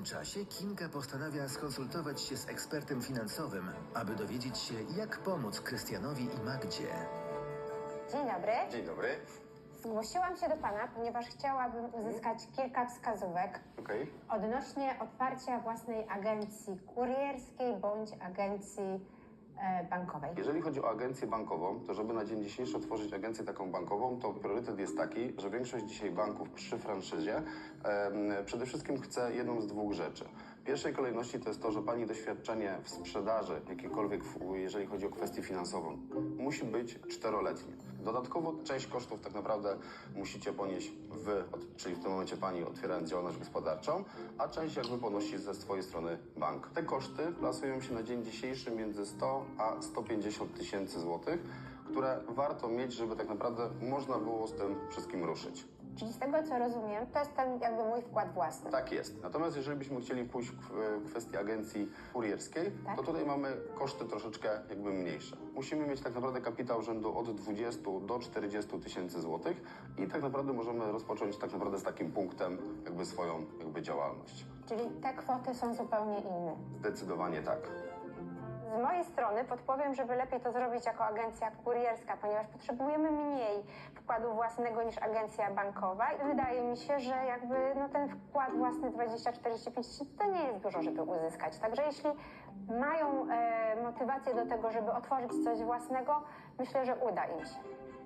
W czasie Kinga postanawia skonsultować się z ekspertem finansowym, aby dowiedzieć się, jak pomóc Krystianowi i Magdzie. Dzień dobry. Dzień dobry. Zgłosiłam się do Pana, ponieważ chciałabym uzyskać kilka wskazówek Okej. odnośnie otwarcia własnej agencji kurierskiej bądź agencji bankowej. Jeżeli chodzi o agencję bankową, to żeby na dzień dzisiejszy otworzyć agencję taką bankową, to priorytet jest taki, że większość dzisiaj banków przy franszyzie przede wszystkim chce jedną z dwóch rzeczy. W pierwszej kolejności to jest to, że pani doświadczenie w sprzedaży, jakiekolwiek, jeżeli chodzi o kwestię finansową, musi być czteroletnie. Dodatkowo część kosztów tak naprawdę musicie ponieść wy, czyli w tym momencie pani otwierając działalność gospodarczą, a część jakby ponosi ze swojej strony bank. Te koszty plasują się na dzień dzisiejszy między 100 a 150 tysięcy złotych, które warto mieć, żeby tak naprawdę można było z tym wszystkim ruszyć. Czyli z tego co rozumiem, to jest ten jakby mój wkład własny. Tak jest. Natomiast jeżeli byśmy chcieli pójść w w kwestię agencji kurierskiej, Tak. to tutaj mamy koszty troszeczkę jakby mniejsze. Musimy mieć tak naprawdę kapitał rzędu od 20 do 40 tysięcy złotych i tak naprawdę możemy rozpocząć tak naprawdę z takim punktem jakby swoją jakby działalność. Czyli te kwoty są zupełnie inne. Zdecydowanie tak. Z mojej strony podpowiem, żeby lepiej to zrobić jako agencja kurierska, ponieważ potrzebujemy mniej wkładu własnego niż agencja bankowa i wydaje mi się, że jakby no, ten wkład własny 20-45 tysięcy to nie jest dużo, żeby uzyskać. Także jeśli mają e, motywację do tego, żeby otworzyć coś własnego, myślę, że uda im się.